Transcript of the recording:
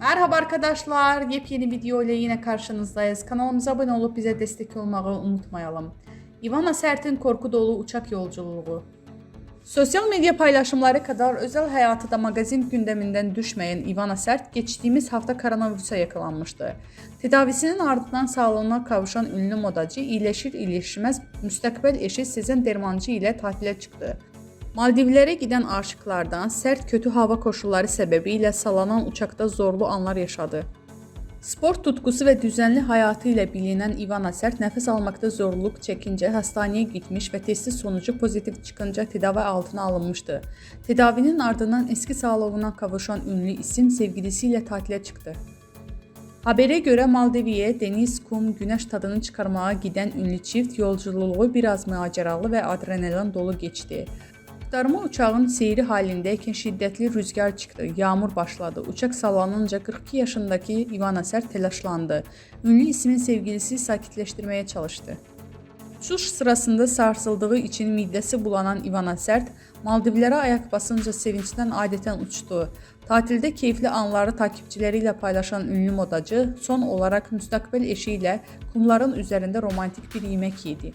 Merhaba arkadaşlar, yepyeni video ile yine karşınızdayız. Kanalımıza abone olup bize destek olmayı unutmayalım. Ivana Sert'in korku dolu uçak yolculuğu. Sosyal medya paylaşımları kadar özel hayatı da magazin gündeminden düşmeyen Ivana Sert geçtiğimiz hafta koronavirüse yakalanmıştı. Tedavisinin ardından sağlığına kavuşan ünlü modacı iyileşir iyileşmez müstakbel eşi Sezen Dermancı ile tatile çıktı. Maldivlərə gedən aşıqlardan sərt kötü hava koşulları səbəbilə salanan uçaqda zorlu anlar yaşadı. Sport tutkusu və düzənli həyatı ilə bilinən Ivana Sərt nəfəs almaqda zorluq çəkincə hastaneye gitmiş və testi sonucu pozitiv çıxınca tedavi altına alınmışdı. Tedavinin ardından eski sağlığına kavuşan ünlü isim sevgilisi ilə tatilə çıxdı. Haberə görə Maldiviyə dəniz, kum, günəş tadını çıxarmağa gedən ünlü çift yolculuğu biraz macəralı və adrenalin dolu keçdi. Qurtarma uçağın seyri halindəykən şiddətli rüzgar çıxdı, yağmur başladı. Uçaq sallanınca 42 yaşındakı Ivana Sərt telaşlandı. Ünlü ismin sevgilisi sakitləşdirməyə çalışdı. Uçuş sırasında sarsıldığı için midəsi bulanan Ivana Sərt Maldivlərə ayaq basınca sevincdən adətən uçdu. Tatildə keyifli anları takipçiləri ilə paylaşan ünlü modacı son olaraq müstakbel eşi ilə kumların üzərində romantik bir yemək yedi.